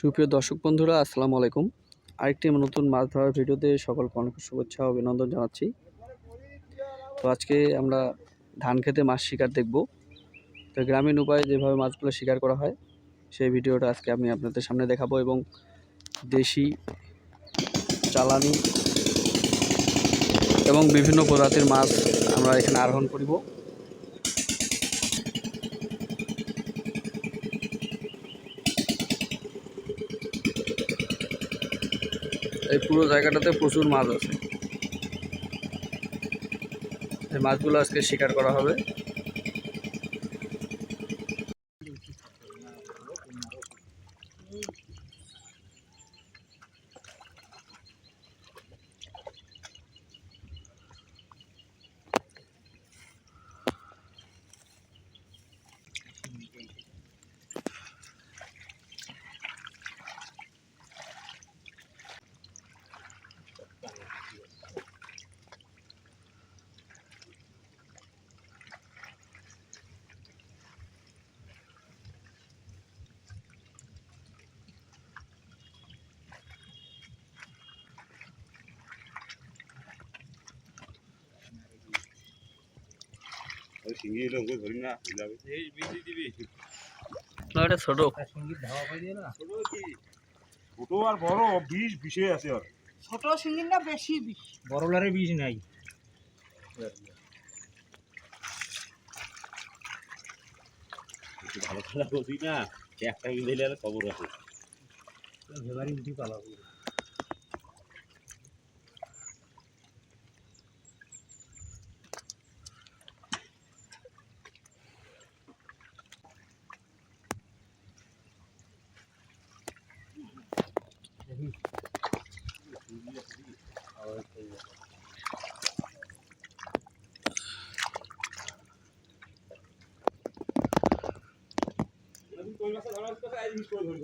সুপ্রিয় দর্শক বন্ধুরা, আসসালামু আলাইকুম। আরেকটি নতুন মাছ ধরার ভিডিওতে সকল অনেক শুভেচ্ছা অভিনন্দন জানাচ্ছি। তো আজকে আমরা ধান খেতে মাছ শিকার দেখব। তো গ্রামীণ উপায়ে যেভাবে মাছগুলো শিকার করা হয়, সেই ভিডিওটা আজকে আমি আপনাদের সামনে দেখাবো এবং দেশি, চালানি এবং বিভিন্ন প্রজাতির মাছ আমরা এখানে আরোহণ করিব। এই পুরো জায়গাটাতে প্রচুর মাছ আছে। এই মাছগুলো আজকে শিকার করা হবে। ওই শিঙি এলো ওকে ধরি না যাবে এই বিজি দিবি না এটা ছোট। ছোট কি ছোট আর বড় বিষ বিষে আছে আর ছোট না বেশি বিষ। বড়লারে বীজ নাই। ভালো খেলা করবি না একটা আর খবর আছে। ভেবারি উঠি পালাবো। কই মাছ ধরার